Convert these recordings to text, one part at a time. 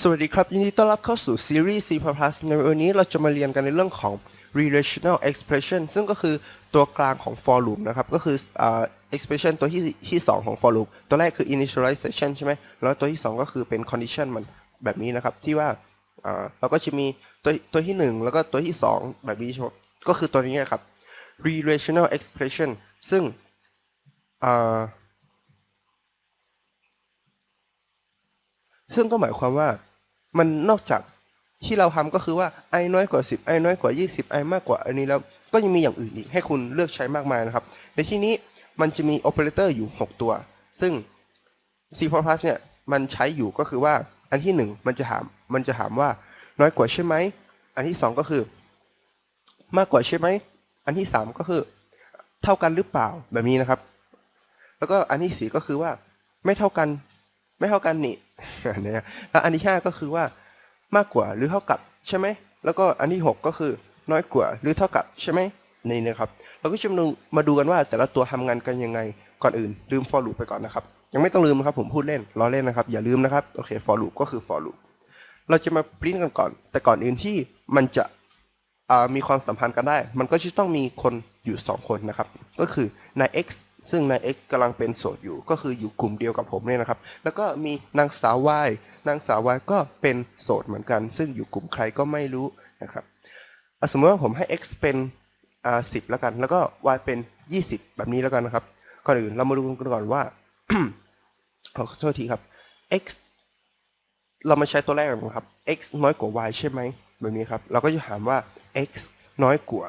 สวัสดีครับ ยินดีต้อนรับเข้าสู่ซีรีส์ C++ ในวันนี้เราจะมาเรียนกันในเรื่องของ relational expression ซึ่งก็คือตัวกลางของ for loop นะครับ ก็คือ expression ตัวที่ที่สองของ for loop ตัวแรกคือ initialization ใช่ไหมแล้วตัวที่สองก็คือเป็น condition มันแบบนี้นะครับ ที่ว่าเราก็จะมีตัวตัวที่หนึ่งแล้วก็ตัวที่สองแบบนี้ก็คือตัวนี้นะครับ relational expression ซึ่งอ่า ซึ่งก็หมายความว่ามันนอกจากที่เราทำก็คือว่า i น้อยกว่า 10 i น้อยกว่า 20 i มากกว่าอันนี้แล้วก็ยังมีอย่างอื่นอีกให้คุณเลือกใช้มากมายนะครับ ในที่นี้มันจะมีโอเปอเรเตอร์อยู่ 6 ตัว ซึ่ง C++ เนี่ยมันใช้อยู่ก็คือว่าอันที่ 1 มันจะถามมันจะถามว่าน้อยกว่าใช่ไหม อันที่ 2 ก็คือ มากกว่าใช่ไหม อันที่ 3 ก็คือ เท่ากันหรือเปล่าแบบนี้นะครับ แล้วก็อันที่สี่ก็คือว่าไม่เท่ากัน ไม่เท่ากันนี่นี่ยแล้วอันที่ห้าก็คือว่ามากกว่าหรือเท่ากับใช่ไหมแล้วก็อันที่หกก็คือน้อยกว่าหรือเท่ากับใช่ไหมนี่นะครับ เราก็จะมาดูมาดูกันว่าแต่ละตัวทำงานกันยังไงก่อนอื่น ลืม for loop ไปก่อนนะครับ ยังไม่ต้องลืมครับผมพูดเล่นล้อเล่นนะครับ อย่าลืมนะครับโอเค for loop ก็คือ for loop เราจะมาปริ้นกันก่อน แต่ก่อนอื่นที่มันจะมีความสัมพันธ์กันได้ มันก็จะต้องมีคนอยู่สองคนนะครับ ก็คือนาย X ซึ่งนาย X กำลังเป็นโสดอยู่ ก็คืออยู่กลุ่มเดียวกับผมเนี่ยนะครับ แล้วก็มีนางสาว Y นางสาว Y ก็เป็นโสดเหมือนกัน ซึ่งอยู่กลุ่มใครก็ไม่รู้นะครับสมมติว่าผมให้ X เป็นอ่า10แล้วกัน แล้วก็ Y เป็น 20 แบบนี้แล้วกันนะครับ ก่อนอื่นเรามาดูกันก่อนว่า ขอโทษทีครับ X เรามาใช้ตัวแรกก่อนครับ x น้อยกว่า y ใช่ไหมแบบนี้ครับ เราก็จะถามว่า x น้อยกว่า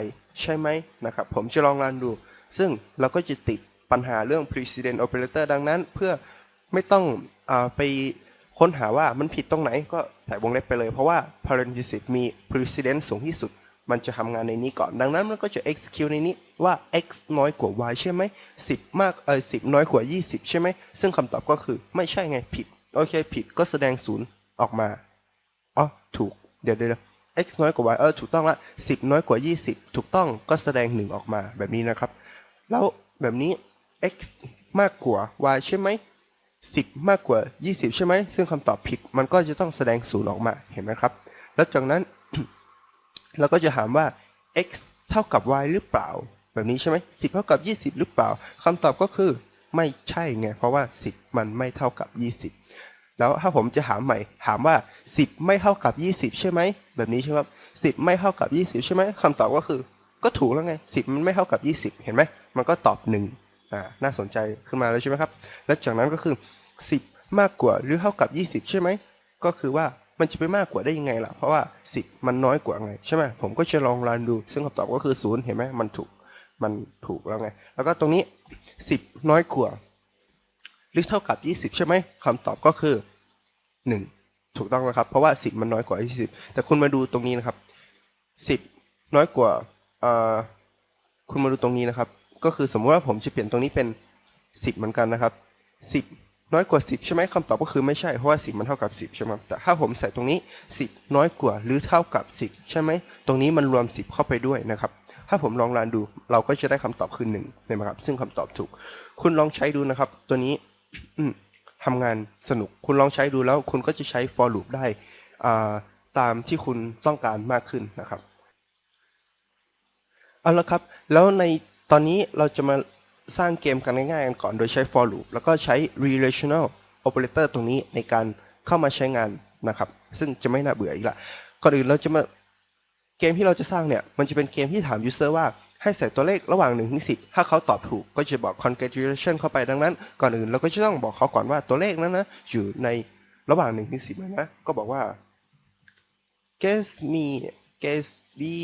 y ใช่ไหมนะครับ ผมจะลองรันดู ซึ่งเราก็จะติดปัญหาเรื่อง precedent operator ดังนั้น เพื่อไม่ต้องอไปค้นหาว่ามันผิดตรงไหนก็ใส่วงเล็บไปเลย เพราะว่า parenthesis มี precedent สูงที่สุด มันจะทำงานในนี้ก่อน ดังนั้นมันก็จะ execute ในนี้ว่า x น้อยกว่า y ใช่ไหม 10 มากเออ10 น้อยกว่า 20 ใช่ไหม ซึ่งคำตอบก็คือไม่ใช่ไงผิด โอเคผิดก็แสดงศูนย์ออกมา อ๋อ ถูก เดี๋ยวเดี๋ยว x น้อยกว่า y เออ ถูกต้องละ 10 น้อยกว่า 20 ถูกต้องก็แสดง 1 ออกมาแบบนี้นะครับ แล้วแบบนี้ x มากกว่า y ใช่ไหม10 มากกว่า 20 ใช่ไหม ซึ่งคำตอบผิดมันก็จะต้องแสดงศูนย์ออกมาเห็นไหมครับ แล้วจากนั้น เราก็จะถามว่า x เท่ากับ y หรือเปล่า แบบนี้ใช่ไหม10 เท่ากับ 20 หรือเปล่าคำตอบก็คือไม่ใช่ไง เพราะว่า 10 มันไม่เท่ากับ 20 แล้วถ้าผมจะถามใหม่ ถามว่า 10 ไม่เท่ากับ 20 ใช่ไหม แบบนี้ใช่ไหมครับ10 ไม่เท่ากับ 20 ใช่ไหมคำตอบก็คือ ก็ถูกแล้วไง 10 มันไม่เท่ากับ 20 เห็นไหม มันก็ตอบ1อ่าน่าสนใจขึ้นมาแล้วใช่ไหมครับ แล้วจากนั้นก็คือ 10 มากกว่าหรือเท่ากับ 20 ใช่ไหม ก็คือว่ามันจะไปมากกว่าได้ยังไงล่ะ เพราะว่า 10 มันน้อยกว่าไง ใช่ไหมผมก็จะลองรันดู ซึ่งคำตอบก็คือ 0 เห็นไหมมันถูก มันถูกแล้วไง แล้วก็ตรงนี้ 10 น้อยกว่าหรือเท่ากับ 20 ใช่ไหมคำตอบก็คือ 1 ถูกต้องนะครับ เพราะว่า 10 มันน้อยกว่า 20 แต่คุณมาดูตรงนี้นะครับ 10 น้อยกว่า คุณมาดูตรงนี้นะครับ ก็คือสมมติว่าผมจะเปลี่ยนตรงนี้เป็น 10 เหมือนกันนะครับ 10 น้อยกว่า 10 ใช่ไหมคำตอบก็คือไม่ใช่ เพราะว่า 10 มันเท่ากับ 10 ใช่ไหมแต่ถ้าผมใส่ตรงนี้ 10 น้อยกว่าหรือเท่ากับ 10 ใช่ไหม ตรงนี้มันรวม 10 เข้าไปด้วยนะครับ ถ้าผมลองรันดู เราก็จะได้คำตอบคือ1เห็นไหมครับ ซึ่งคำตอบถูก คุณลองใช้ดูนะครับ ตัวนี้อืมทำงานสนุก คุณลองใช้ดูแล้ว คุณก็จะใช้ for loop ได้ตามที่คุณต้องการมากขึ้นนะครับ เอาละครับ แล้วในตอนนี้เราจะมาสร้างเกมกันง่ายๆกันก่อนโดยใช้ for loop แล้วก็ใช้ relational operator ตรงนี้ในการเข้ามาใช้งานนะครับ ซึ่งจะไม่น่าเบื่ออีกละก่อนอื่นเราจะมาเกมที่เราจะสร้างเนี่ย มันจะเป็นเกมที่ถาม user ว่าให้ใส่ตัวเลขระหว่าง1ถึง10 ถ้าเขาตอบถูกก็จะบอก congratulation เข้าไปดังนั้น ก่อนอื่นเราก็จะต้องบอกเขาก่อนว่าตัวเลขนั้นนะอยู่ในระหว่าง1ถึง10นะ ก็บอกว่า guess me guess be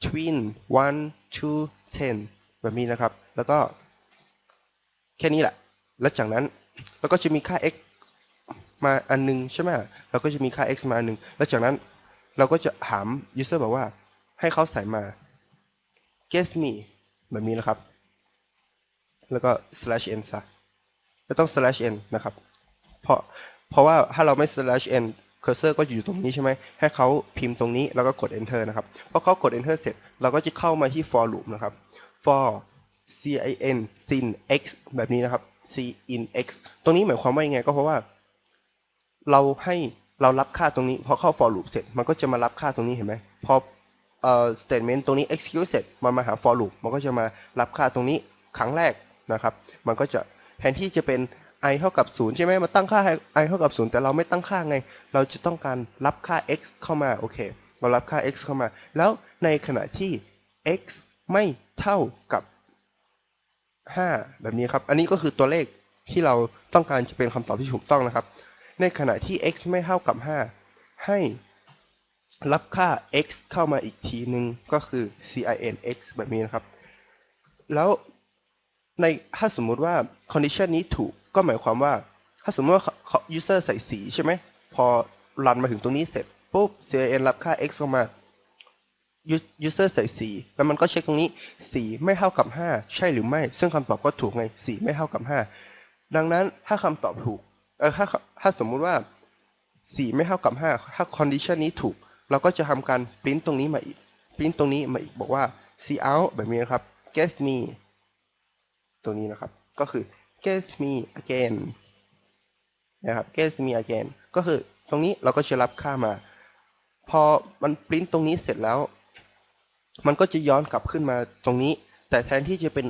between 1 to 10แบบนี้นะครับ แล้วก็แค่นี้แหละ แล้วจากนั้นเราก็จะมีค่า x มาอันหนึงใช่ไหมเราก็จะมีค่า x มาอันหนึง แล้วจากนั้นเราก็จะถาม user บอกว่าให้เขาใส่มา guess me แบบนี้นะครับ แล้วก็ slash n ซะไม่ต้อง slash n นะครับ เพราะเพราะว่าถ้าเราไม่ slash n cursor ก็อยู่ตรงนี้ใช่ไหมให้เขาพิมพ์ตรงนี้แล้วก็กด enter นะครับพอเขากด enter เสร็จเราก็จะเข้ามาที่ for loop นะครับ for cin sin x แบบนี้นะครับ c in x ตรงนี้หมายความว่ายังไงก็เพราะว่า เราให้เรารับค่าตรงนี้ พอเข้า for loop เสร็จมันก็จะมารับค่าตรงนี้เห็นไหมพอเอ่อ statement ตรงนี้ execute เสร็จมันมาหา for loop มันก็จะมารับค่าตรงนี้ครั้งแรกนะครับ มันก็จะแทนที่จะเป็น i เท่ากับ0ใช่ไหมมาตั้งค่า i เท่ากับ0แต่เราไม่ตั้งค่าไง เราจะต้องการรับค่า x เข้ามาโอเค เรารับค่า x เข้ามา แล้วในขณะที่ x ไม่เท่ากับ 5 แบบนี้ครับ อันนี้ก็คือตัวเลขที่เราต้องการจะเป็นคำตอบที่ถูกต้องนะครับ ในขณะที่ x ไม่เท่ากับ 5 ให้รับค่า x เข้ามาอีกทีหนึ่งก็คือ sin x แบบนี้นะครับ แล้วในถ้าสมมุติว่า condition นี้ถูก ก็หมายความว่า ถ้าสมมติว่าเขา user ใส่สีใช่ไหม พอรันมาถึงตรงนี้เสร็จปุ๊บ sin รับค่า x เข้ามา user ใส่สีแล้วมันก็เช็คตรงนี้สีไม่เท่ากับ 5 ใช่หรือไม่ ซึ่งคำตอบก็ถูกไงสีไม่เท่ากับ 5 ดังนั้นถ้าคำตอบถูกเออถ้าถ้าสมมุติว่าสีไม่เท่ากับ 5 ถ้า condition นี้ถูก เราก็จะทำการ print ตรงนี้มาอีก print ตรงนี้มาอีกบอกว่า see out แบบนี้นะครับ guess me ตัวนี้นะครับ ก็คือ guess me again นะครับ guess me again ก็คือตรงนี้เราก็จะรับค่ามา พอมันปริ้นตรงนี้เสร็จแล้ว มันก็จะย้อนกลับขึ้นมาตรงนี้ แต่แทนที่จะเป็น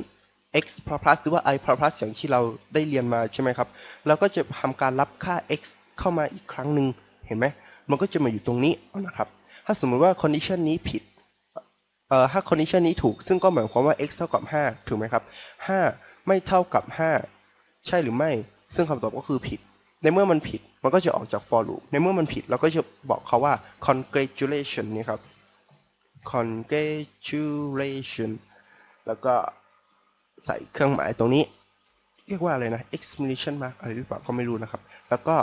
x plus หรือว่า i plus อย่างที่เราได้เรียนมาใช่ไหมครับ เราก็จะทำการรับค่า x เข้ามาอีกครั้งหนึ่งเห็นไหม มันก็จะมาอยู่ตรงนี้นะครับ ถ้าสมมติว่า condition นี้ผิดเอ่อถ้า condition นี้ถูก ซึ่งก็หมายความว่า x เท่ากับ 5 ถูกไหมครับ 5 ไม่เท่ากับ 5 ใช่หรือไม่ ซึ่งคำตอบก็คือผิด ในเมื่อมันผิดมันก็จะออกจาก for loop ในเมื่อมันผิดเราก็จะบอกเขาว่า congratulation นี่ครับ congratulation แล้วก็ใส่เครื่องหมายตรงนี้ เรียกว่าอะไรนะ exclamation mark อะไรหรือเปล่าก็ไม่รู้นะครับ แล้วก็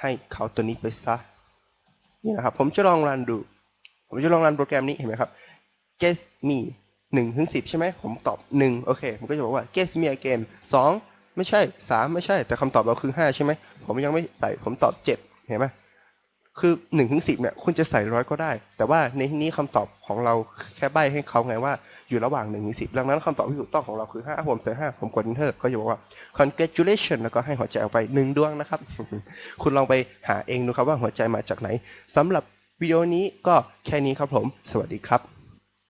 ให้เขาตัวนี้ไปซะนี่นะครับผมจะลองรันดู ผมจะลองรันโปรแกรมนี้เห็นไหมครับ guess me 1ถึง10 ใช่ไหมผมตอบ 1 โอเค มันก็จะบอกว่า guess me again 2 ไม่ใช่3ไม่ใช่ แต่คำตอบเราคือ5ใช่ไหมผมยังไม่ใส่ผมตอบ7เห็นไหมคือ1ถึง10เนี่ยคุณจะใส่ร้อยก็ได้ แต่ว่าในที่นี้คำตอบของเราแค่ใบให้เขาไงว่าอยู่ระหว่าง1ถึง10ดังนั้นคำตอบที่ถูกต้องของเราคือ5ผมใส่5ผมกด enter ก็จะบอกว่า congratulation แล้วก็ให้หัวใจออกไป1ดวงนะครับ คุณลองไปหาเองดูครับว่าหัวใจมาจากไหนสำหรับวิดีโอนี้ก็แค่นี้ครับผม สวัสดีครับ